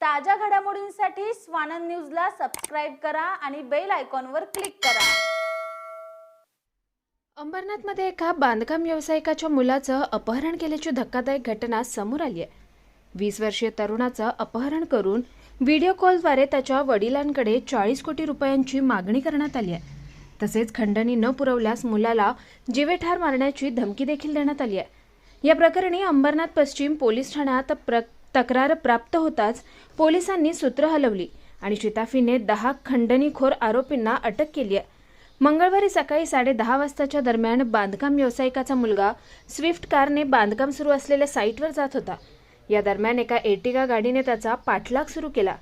ताज्या घडामोडींसाठी स्वानंद न्यूजला सबस्क्राईब करा आणि बेल आयकॉनवर क्लिक करा. अंबरनाथमध्ये एका बांधकाम व्यावसायिकाच्या मुलाचं अपहरण केल्याची धक्कादायक घटना समोर आली आहे. वीस वर्षीय तरुणाचं अपहरण करून व्हिडिओ कॉलद्वारे त्याच्या वडिलांकडे चाळीस कोटी रुपयांची मागणी करण्यात आली आहे. तसेच खंडणी न पुरवल्यास मुलाला जीवेठार मारण्याची धमकी देखील देण्यात आली आहे. या प्रकरणी अंबरनाथ पश्चिम पोलीस ठाण्यात प्र तक्रार प्राप्त होताच पोलिसांनी सूत्र हलवली आणि शिताफीने दहा खंडणीखोर आरोपींना अटक केली आहे. मंगळवारी सकाळी साडे दहा वाजताच्या दरम्यान बांधकाम व्यावसायिकाचा मुलगा स्विफ्ट कारने बांधकाम सुरू असलेल्या साईटवर जात होता. या दरम्यान एका एर्टिगा गाडीने त्याचा पाठलाग सुरू केला.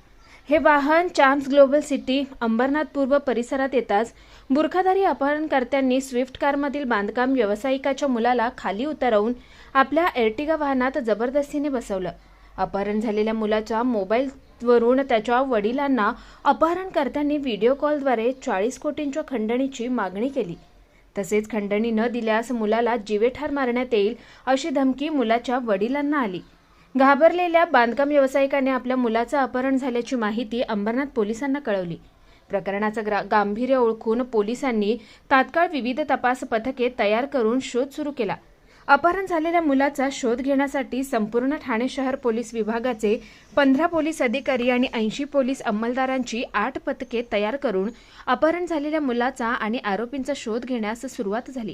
हे वाहन चाम्स ग्लोबल सिटी अंबरनाथ पूर्व परिसरात येताच बुरखाधारी अपहरणकर्त्यांनी स्विफ्ट कारमधील बांधकाम व्यावसायिकाच्या मुलाला खाली उतरवून आपल्या एर्टिगा वाहनात जबरदस्तीने बसवलं. अपहरण झालेल्या मुलाच्या मोबाईलवरून त्याच्या वडिलांना अपहरणकर्त्यांनी व्हिडिओ कॉलद्वारे चाळीस कोटींच्या खंडणीची मागणी केली. तसेच खंडणी न दिल्यास मुलाला जीवेठार मारण्यात येईल अशी धमकी मुलाच्या वडिलांना आली. घाबरलेल्या बांधकाम व्यावसायिकाने आपल्या मुलाचं अपहरण झाल्याची माहिती अंबरनाथ पोलिसांना कळवली. प्रकरणाचं ग्रा गांभीर्य ओळखून पोलिसांनी तात्काळ विविध तपास पथके तयार करून शोध सुरू केला. अपहरण झालेल्या मुलाचा शोध घेण्यासाठी संपूर्ण ठाणे शहर पोलीस विभागाचे पंधरा पोलीस अधिकारी आणि ऐंशी पोलीस अंमलदारांची आठ पथके तयार करून अपहरण झालेल्या मुलाचा आणि आरोपींचा शोध घेण्यास सुरुवात झाली.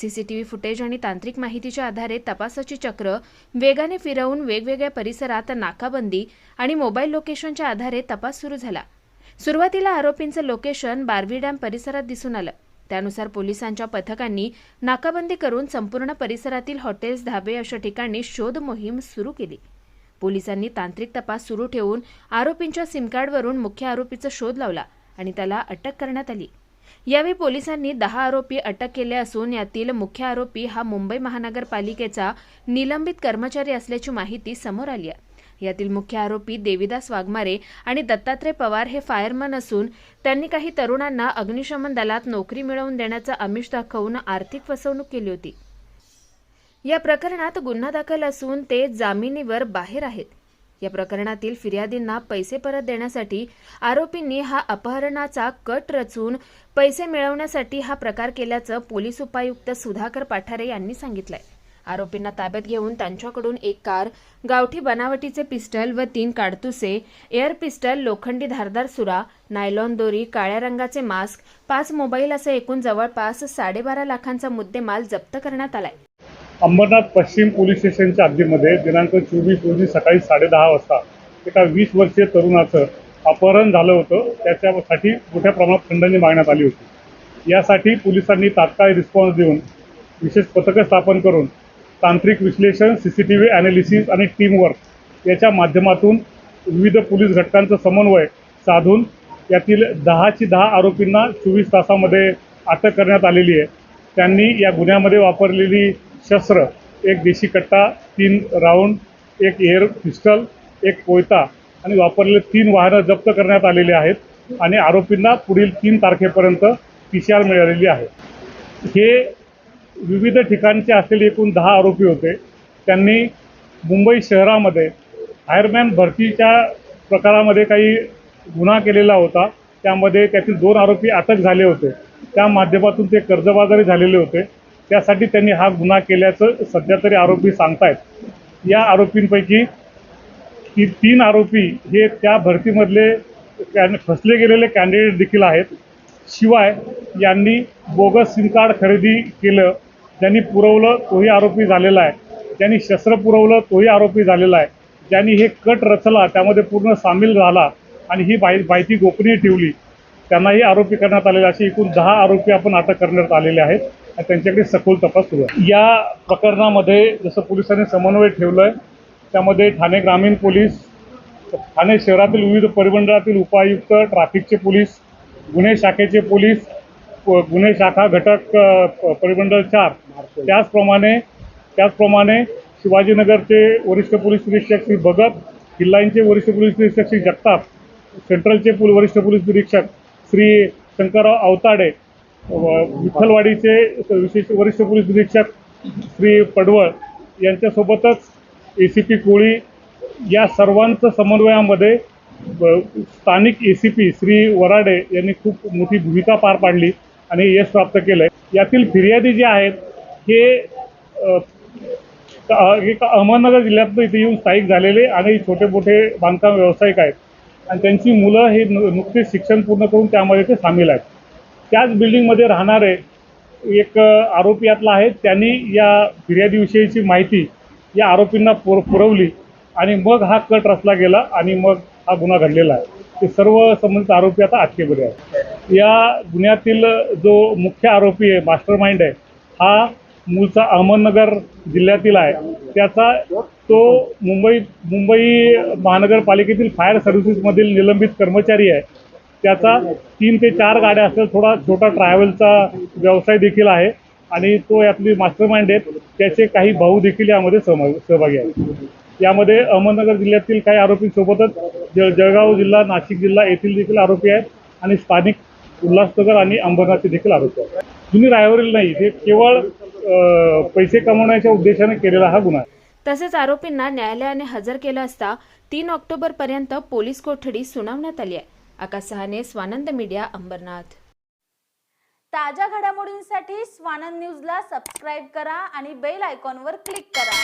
सीसीटीव्ही फुटेज आणि तांत्रिक माहितीच्या आधारे तपासाची चक्र वेगाने फिरवून वेगवेगळ्या परिसरात नाकाबंदी आणि मोबाईल लोकेशनच्या आधारे तपास सुरू झाला. सुरुवातीला आरोपींचं लोकेशन बारवी डॅम परिसरात दिसून आलं. त्यानुसार पोलिसांच्या पथकांनी नाकाबंदी करून संपूर्ण परिसरातील हॉटेल्स धाबे अशा ठिकाणी शोध मोहीम सुरू केली. पोलिसांनी तांत्रिक तपास सुरू ठेवून आरोपींच्या सिमकार्डवरून मुख्य आरोपीचा शोध लावला आणि त्याला अटक करण्यात आली. यावेळी पोलिसांनी दहा आरोपी अटक केले असून यातील मुख्य आरोपी हा मुंबई महानगरपालिकेचा निलंबित कर्मचारी असल्याची माहिती समोर आली आहे. यातील मुख्य आरोपी देविदास वाघमारे आणि दत्तात्रय पवार हे फायरमन असून त्यांनी काही तरुणांना अग्निशमन दलात नोकरी मिळवून देण्याचं आमिष दाखवून आर्थिक फसवणूक केली होती. या प्रकरणात गुन्हा दाखल असून ते जामिनीवर बाहेर आहेत. या प्रकरणातील फिर्यादींना पैसे परत देण्यासाठी आरोपींनी हा अपहरणाचा कट रचून पैसे मिळवण्यासाठी हा प्रकार केल्याचं पोलीस उपायुक्त सुधाकर पाठारे यांनी सांगितलंय. आरोपींना ताब्यात घेऊन त्यांच्याकडून एक कार गावठी बनावटीचे पिस्टल व तीन काडतुसे एअर पिस्टल लोखंडी धारदार सुरा नायलॉन दोरी काळ्या रंगाचे मास्क पाच मोबाईल असे एकूण जवळपास साडेबारा लाखांचा मुद्देमाल जप्त करण्यात आलाय. अंबरनाथ पश्चिम पोलीस स्टेशनच्या हद्दीमध्ये दिनांक चोवीस रोजी सकाळी साडेदहा वाजता एका वीस वर्षीय तरुणाचं अपहरण झालं होतं. त्याच्यासाठी मोठ्या प्रमाणात खंडणी मागण्यात आली होती. यासाठी पोलिसांनी तात्काळ रिस्पॉन्स देऊन विशेष पथकं स्थापन करून तांत्रिक विश्लेषण C C T V analysis आणि टीमवर्क याच्या माध्यमातून विविध पोलीस घटकांचं समन्वय साधून यातील दहाची दहा आरोपींना चोवीस तासामध्ये अटक करण्यात आलेली आहे. त्यांनी या गुन्ह्यामध्ये वापरलेली शस्त्र एक देशी कट्टा तीन राऊंड एक एअर पिस्टल एक कोयता आणि वापरलेले तीन वाहनं जप्त करण्यात आलेली आहेत आणि आरोपींना पुढील तीन तारखेपर्यंत पी सी आर मिळालेली आहे. हे विविध ठिकाणचे असलेले एकूण दहा आरोपी होते. त्यांनी मुंबई शहरामध्ये फायरमॅन भरतीच्या प्रकारामध्ये काही गुन्हा केलेला होता. त्यामध्ये त्यातील दोन आरोपी अटक झाले होते. त्या माध्यमातून ते कर्जबाजारी झालेले होते. त्यासाठी त्यांनी हा गुन्हा केल्याचं सध्या तरी आरोपी सांगतायत. या आरोपींपैकी ती तीन आरोपी हे त्या भरतीमधले कॅन फसले गेलेले कॅन्डिडेट देखील आहेत. शिवाय यांनी बोगस सिम कार्ड खरेदी केलं. ज्यांनी पुरवलं तोही आरोपी झालेला आहे. ज्यांनी शस्त्र पुरवलं तोही आरोपी झालेला आहे. ज्यांनी हे कट रचला त्यामध्ये पूर्ण सामील झाला आणि ही माहिती माहिती गोपनीय ठेवली त्यांनाही आरोपी करण्यात आलेले असे एकूण दहा आरोपी आपण अटक करण्यात आलेले आहेत आणि त्यांच्याकडे सखोल तपास सुरू आहे. या प्रकरणामध्ये जसं पोलिसांनी समन्वय ठेवलं आहे त्यामध्ये ठाणे ग्रामीण पोलीस ठाणे शहरातील विविध परिमंडळातील उपायुक्त ट्रॅफिकचे पोलीस गुन्हे शाखेचे पोलीस प- गुन्हे शाखा घटक प- परिमंडळ चार त्याचप्रमाणे त्याचप्रमाणे शिवाजीनगरचे वरिष्ठ पोलीस निरीक्षक श्री भगत किल्लाईंचे वरिष्ठ पोलीस निरीक्षक श्री जगताप सेंट्रलचे पुल वरिष्ठ पोलीस निरीक्षक श्री शंकरराव अवताडे विठ्ठलवाडीचे विशेष वरिष्ठ पोलीस निरीक्षक श्री पडवळ यांच्यासोबतच ए सी पी कोळी या सर्वांचं समन्वयामध्ये स्थानिक A C P Shri Varade यांनी खूप मोठी भूमिका पार पाडली आणि यश प्राप्त केलं आहे यातील फिर्यादी जे आहेत हे एक अहमदनगर जिल्ह्यातनं इथे येऊन स्थायिक झालेले आणि छोटे मोठे बांधकाम व्यावसायिक आहेत. आणि त्यांची मुलं हे नुकतेच शिक्षण पूर्ण करून त्यामध्ये ते सामील आहेत. त्याच बिल्डिंगमध्ये राहणारे एक आरोपी यातला आहे. त्यांनी या फिर्यादीविषयीची माहिती या आरोपींना पुर पुरवली आणि मग हा कट रचला गेला आणि मग हा गुन्हा घडलेला आहे. ते सर्व संबंधित आरोपी आता अटकेमध्ये आहेत. या गुन्ह्यातील जो मुख्य आरोपी आहे मास्टर माइंड आहे हा मूळचा अहमदनगर जिल्ह्यातील आहे. त्याचा तो मुंबई मुंबई महानगरपालिकेतील फायर सर्व्हिसेसमधील निलंबित कर्मचारी आहे. त्याचा तीन ते चार गाड्या असेल थोडा छोटा ट्रॅव्हलचा व्यवसाय देखील आहे आणि तो यातली मास्टर माइंड आहेत. त्याचे काही भाऊ देखील यामध्ये सहभाग सहभागी आहेत. यामध्ये अहमदनगर जिल्ह्यातील काही आरोपींसोबतच ज जळगाव जिल्हा नाशिक जिल्हा येथील देखील आरोपी आहेत आणि स्थानिक उल्हासनगर आणि अंबरनाथचे देखील आरोपी आहेत. जुनी रायवरील नाही हे केवळ पैसे कमवण्याच्या उद्देशाने केलेला हा गुन्हा आहे. तसेच आरोपींना न्यायालयाने हजर केलं असता तीन ऑक्टोबरपर्यंत पोलीस कोठडी सुनावण्यात आली आहे. आकाश सहाने स्वानंद मीडिया अंबरनाथ. ताज्या घडामोडींसाठी स्वानंद न्यूजला सबस्क्राईब करा आणि बेल आयकॉनवर क्लिक करा.